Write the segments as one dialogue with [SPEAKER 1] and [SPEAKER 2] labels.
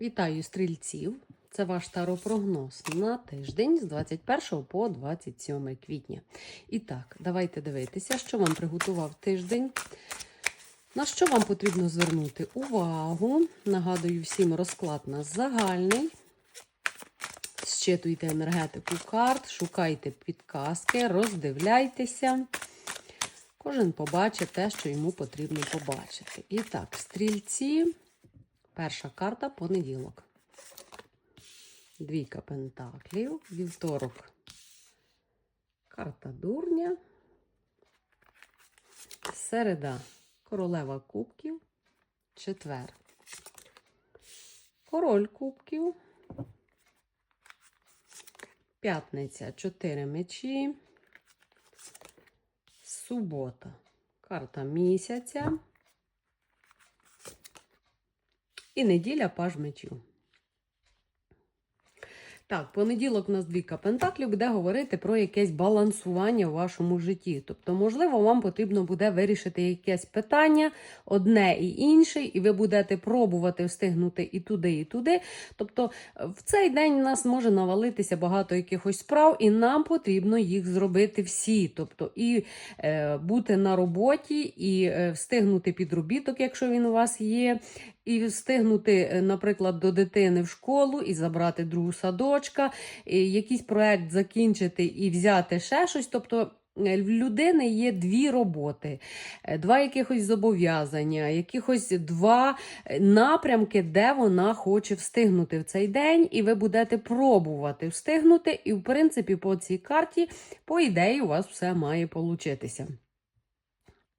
[SPEAKER 1] Вітаю стрільців! Це ваш таропрогноз на тиждень з 21 по 27 квітня. І так, давайте дивитися, що вам приготував тиждень. На що вам потрібно звернути увагу? Нагадую всім розклад у нас загальний. Щитуйте енергетику карт, шукайте підказки, роздивляйтеся. Кожен побачить те, що йому потрібно побачити. І так, стрільці. Перша карта понеділок. Двійка пентаклів, вівторок. Карта дурня. Середа. Королева кубків. Четвер. Король кубків. П'ятниця. Чотири мечі. Субота. Карта місяця. І неділя паж. Так, понеділок у нас двійка пентаклів буде говорити про якесь балансування в вашому житті. Тобто, можливо, вам потрібно буде вирішити якесь питання, одне і інше, і ви будете пробувати встигнути і туди, і туди. Тобто, в цей день у нас може навалитися багато якихось справ, і нам потрібно їх зробити всі. Тобто, і е, бути на роботі, і е, встигнути підробіток, якщо він у вас є. І встигнути, е, наприклад, до дитини в школу і забрати другу садочка, і якийсь проект закінчити і взяти ще щось. Тобто е, в людини є дві роботи, е, два якихось зобов'язання, якихось два е, напрямки, де вона хоче встигнути в цей день, і ви будете пробувати встигнути. І, в принципі, по цій карті, по ідеї, у вас все має получитися.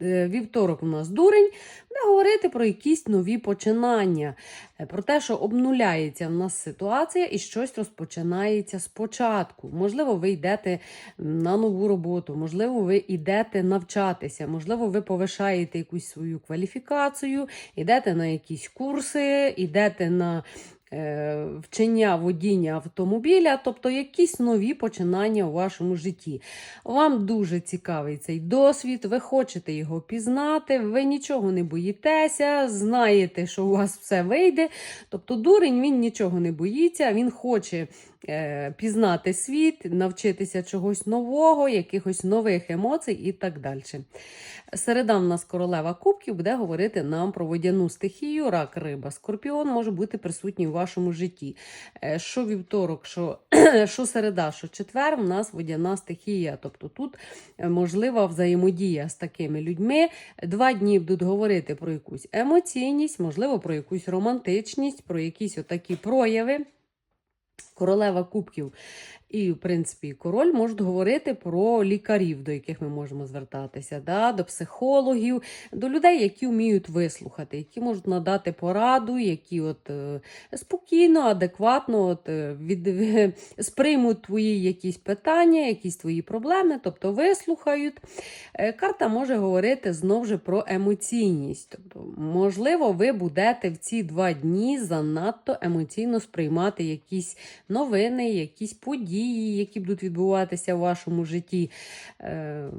[SPEAKER 1] Е, Вівторок у нас дурень, буде говорити про якісь нові починання, е, про те, що обнуляється в нас ситуація і щось розпочинається спочатку. Можливо, ви йдете на нову роботу, можливо, ви йдете навчатися, можливо, ви повишаєте якусь свою кваліфікацію, йдете на якісь курси, йдете на вчення водіння автомобіля, тобто якісь нові починання у вашому житті. Вам дуже цікавий цей досвід, ви хочете його пізнати, ви нічого не боїтеся, знаєте, що у вас все вийде. Тобто дурень він нічого не боїться, він хоче е, пізнати світ, навчитися чогось нового, якихось нових емоцій і так далі. Середа в нас королева кубків буде говорити нам про водяну стихію, рак, риба, скорпіон може бути присутній у вашому житті. Е, Що вівторок, що, що середа, що четвер, в нас водяна стихія. Тобто тут е, можлива взаємодія з такими людьми. Два дні будуть говорити про якусь емоційність, можливо, про якусь романтичність, про якісь отакі прояви. Королева кубків і, в принципі, король можуть говорити про лікарів, до яких ми можемо звертатися, да, до психологів, до людей, які вміють вислухати, які можуть надати пораду, які от е, спокійно, адекватно от, е, від, сприймуть твої якісь питання, якісь твої проблеми, тобто вислухають. Е, Карта може говорити знову ж про емоційність. Тобто, можливо, ви будете в ці два дні занадто емоційно сприймати якісь новини, якісь події, які будуть відбуватися в вашому житті. Е,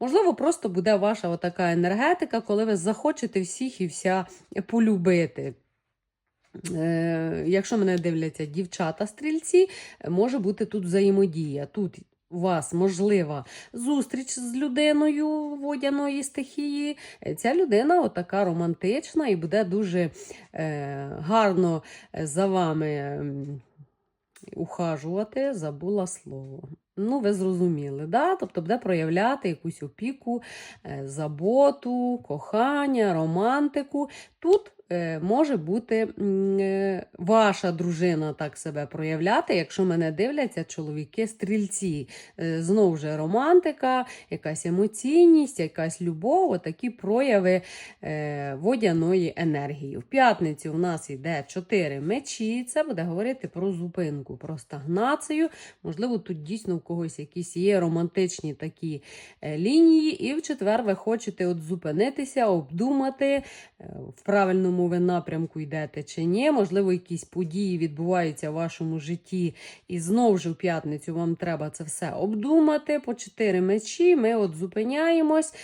[SPEAKER 1] можливо, просто буде ваша така енергетика, коли ви захочете всіх і вся полюбити. Е, якщо мене дивляться дівчата-стрільці, може бути тут взаємодія. Тут у вас можлива зустріч з людиною водяної стихії. Е, Ця людина отака романтична і буде дуже е, гарно за вами ухажувати, забула слово. Ну, ви зрозуміли, да? тобто буде проявляти якусь опіку, е, заботу, кохання, романтику. Тут е, може бути е, ваша дружина так себе проявляти, якщо мене дивляться чоловіки-стрільці. Знову ж романтика, якась емоційність, якась любов, отакі прояви водяної енергії. В п'ятницю у нас йде 4 мечі. Це буде говорити про зупинку, про стагнацію. Можливо, тут дійсно в когось якісь є романтичні такі е, лінії, і в четвер ви хочете от зупинитися, обдумати, е, в правильному ви напрямку йдете чи ні. Можливо, якісь події відбуваються в вашому житті, і знову ж у п'ятницю вам треба це все обдумати. По чотири мечі ми от зупиняємось,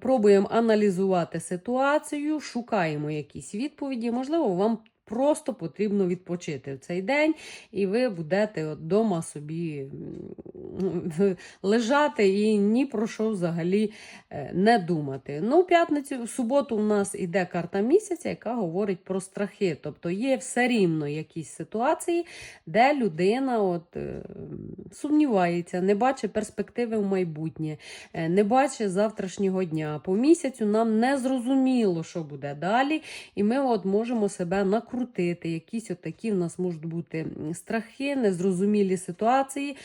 [SPEAKER 1] пробуємо аналізувати ситуацію, шукаємо якісь відповіді. Можливо, вам просто потрібно відпочити в цей день, і ви будете вдома собі лежати і ні про що взагалі е, не думати. Ну, п'ятницю, в суботу у нас іде карта місяця, яка говорить про страхи. Тобто є все рівно якісь ситуації, де людина от, е, сумнівається, не бачить перспективи в майбутнє, е, не бачить завтрашнього дня. По місяцю нам не зрозуміло, що буде далі, і ми от можемо себе накрутити. Якісь от такі в нас можуть бути страхи, незрозумілі ситуації,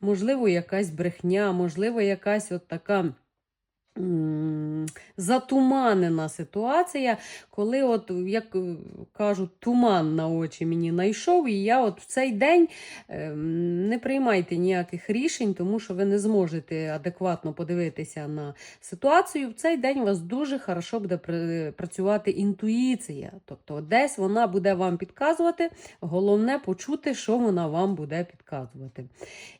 [SPEAKER 1] можливо, якась брехня, можливо, якась от така. Затуманена ситуація, коли, от, як е, кажуть, туман на очі мені найшов, і я от в цей день ем, не приймайте ніяких рішень, тому що ви не зможете адекватно подивитися на ситуацію. В цей день у вас дуже хорошо буде працювати інтуїція. Тобто, десь вона буде вам підказувати. Головне почути, що вона вам буде підказувати.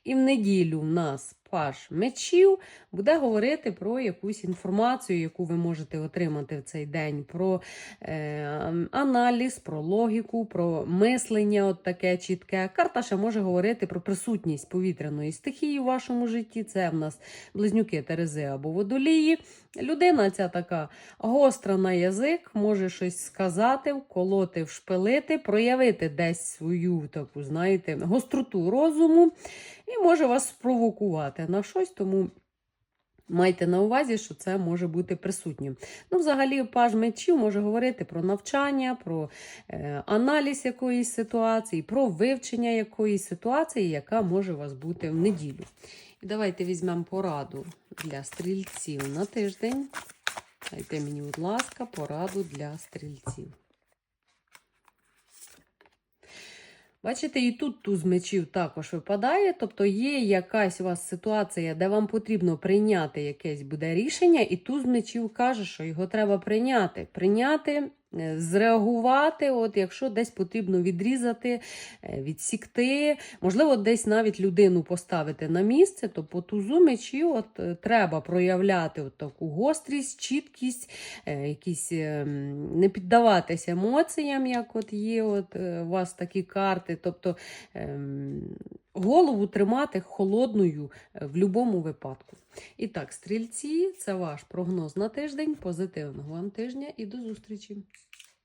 [SPEAKER 1] І в неділю в нас паш мечів буде говорити про якусь інформацію, яку ви можете отримати в цей день, про е, аналіз, про логіку, про мислення, от таке чітке. Карта ще може говорити про присутність повітряної стихії в вашому житті. Це в нас близнюки Терези або водолії. Людина ця така гостра на язик, може щось сказати, вколоти, вшпилити, проявити десь свою таку, знаєте, гостроту розуму і може вас спровокувати на щось, тому. Майте на увазі, що це може бути присутнім. Ну, взагалі, паж мечів може говорити про навчання, про е, аналіз якоїсь ситуації, про вивчення якоїсь ситуації, яка може у вас бути в неділю. І давайте візьмемо пораду для стрільців на тиждень. Дайте мені, будь ласка, пораду для стрільців. Бачите, і тут туз мечів також випадає, тобто є якась у вас ситуація, де вам потрібно прийняти якесь буде рішення, і туз мечів каже, що його треба прийняти. Прийняти, зреагувати, от якщо десь потрібно відрізати, е, відсікти, можливо, десь навіть людину поставити на місце, то по тузу мечів от, е, треба проявляти от таку гострість, чіткість, е, якісь е, не піддаватися емоціям, як от є от, е, у вас такі карти. Тобто ем, голову тримати холодною е, в будь-якому випадку. І так, стрільці, це ваш прогноз на тиждень. Позитивного вам тижня і до зустрічі!